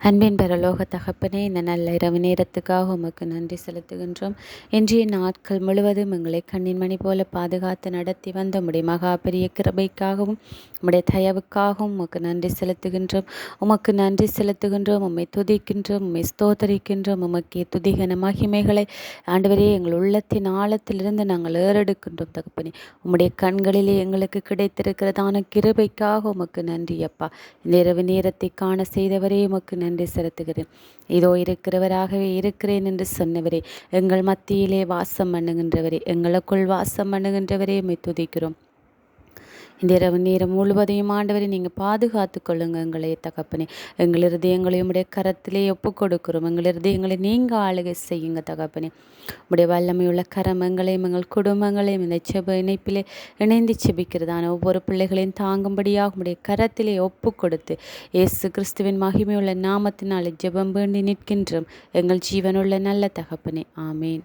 அன்பின் பரலோக தகப்பனே இந்த நல்ல இரவு நேரத்துக்காக உமக்கு நன்றி செலுத்துகின்றோம். இன்றைய நாட்கள் முழுவதும் எங்களை கண்ணின் மணி போல பாதுகாத்து நடத்தி வந்த உடைய மகா பெரிய கிருபைக்காகவும் உடைய தயவுக்காகவும் உமக்கு நன்றி செலுத்துகின்றோம். உமக்கு நன்றி செலுத்துகின்றோம் உம்மை துதிக்கின்றோம் உம்மை ஸ்தோத்தரிக்கின்றோம். உமக்கே துதிகன மகிமைகளை ஆண்டவரே எங்கள் உள்ளத்தின் ஆழத்திலிருந்து நாங்கள் ஏறெடுக்கின்றோம் தகப்பனே. உம்முடைய கண்களிலே எங்களுக்கு கிடைத்திருக்கிறதான கிருபைக்காக உமக்கு நன்றி அப்பா. இந்த இரவு நேரத்தை காண செய்தவரே உமக்கு நன்றி செலுத்துகிறேன். இதோ இருக்கிறவராகவே இருக்கிறேன் என்று சொன்னவரே எங்கள் மத்தியிலே வாசம் பண்ணுகின்றவரே எங்களுக்குள் வாசம் பண்ணுகின்றவரே துதிக்கிறோம். இந்த இரவு நேரம் முழுவதையும் ஆண்டவரை நீங்கள் பாதுகாத்து கொள்ளுங்க எங்களை தகப்பனே. எங்கள் இருதயங்களையும் உடைய கரத்திலே ஒப்பு கொடுக்குறோம். எங்கள் இருதயங்களை நீங்கள் ஆளுகை செய்யுங்க தகப்பனே. உடைய வல்லமையுள்ள கரம் எங்களையும் எங்கள் குடும்பங்களையும் இந்த செப இணைப்பிலே இணைந்து செபிக்கிறதான ஒவ்வொரு பிள்ளைகளையும் தாங்கும்படியாக உடைய கரத்திலே ஒப்பு கொடுத்து இயேசு கிறிஸ்துவின் மகிமையுள்ள நாமத்தினாலே ஜெபம் வேண்டி நிற்கின்றோம். எங்கள் ஜீவனுள்ள நல்ல தகப்பனே. ஆமேன்.